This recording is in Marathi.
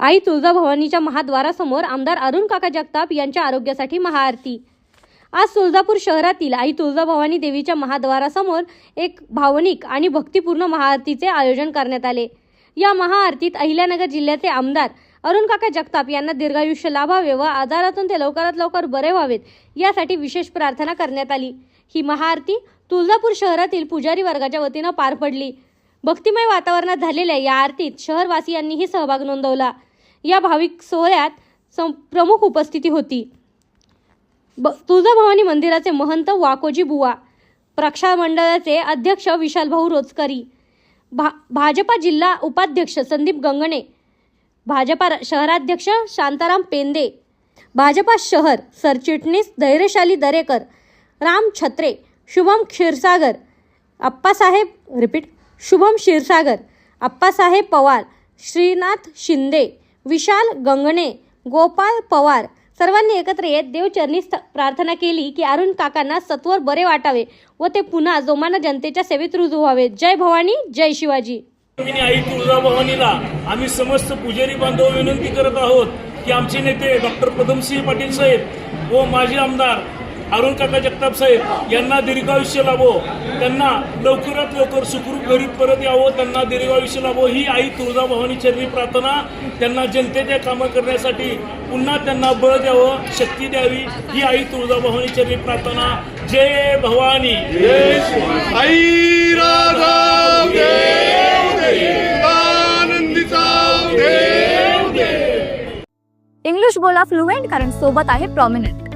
आई तुळजाभवानीच्या महाद्वारासमोर आमदार अरुण काका जगताप यांच्या आरोग्यासाठी महाआरती. आज तुळजापूर शहरातील आई तुळजाभवानी देवीच्या महाद्वारासमोर एक भावनिक आणि भक्तिपूर्ण महाआरतीचे आयोजन करण्यात आले. या महाआरतीत अहिल्यानगर जिल्ह्याचे आमदार अरुण काका जगताप यांना दीर्घायुष्य लाभावे व आजारातून ते लवकरात लवकर बरे व्हावेत यासाठी विशेष प्रार्थना करण्यात आली. ही महाआरती तुळजापूर शहरातील पुजारी वर्गाच्या वतीनं पार पडली. भक्तिमय वातावरणात झालेल्या या आरतीत शहरवासियांनीही सहभाग नोंदवला. या भाविक सोहळ्यात सं प्रमुख उपस्थिती होती. ब तुळजाभवानी मंदिराचे महंत वाकोजी बुवा प्रक्षा मंडळाचे अध्यक्ष विशालभाऊ रोजकरी भा भाजपा जिल्हा उपाध्यक्ष संदीप गंगणे भाजपा शहराध्यक्ष शांताराम पेंदे भाजपा शहर सरचिटणीस धैर्यशाली दरेकर राम छत्रे शुभम क्षीरसागर अप्पासाहेब रिपीट शुभम क्षीरसागर अप्पासाहेब पवार श्रीनाथ शिंदे विशाल गंगणे गोपाल पवार सर्वांनी एकत्र येत देवचरणी स्त- प्रार्थना केली की अरुण काकांना सत्वर बरे वाटावे व ते पुन्हा जोमानं जनतेच्या सेवेत रुजू व्हावे. जय भवानी जय शिवाजी. भगिनी आई तुळजाभवानीला आम्ही समस्त पुजारी बांधव विनंती करत आहोत की आमचे नेते डॉक्टर पदमसिंह पाटील साहेब व माजी आमदार अरुण काका जगताप साहेब यांना दीर्घायुष्य लाभो त्यांना लवकरात लवकर सुखरूप घरी परत यावं त्यांना दीर्घायुष्य लाभो. ही आई तुळजाभवानी चरणी प्रार्थना त्यांना जनतेचे कामं करण्यासाठी पुन्हा त्यांना बळ द्यावं शक्ती द्यावी. ही आई तुळजाभवानी चरणी प्रार्थना. जय भवानी. आई इंग्लिश बोला फ्लुएंट कारण सोबत आहे प्रॉमिनंट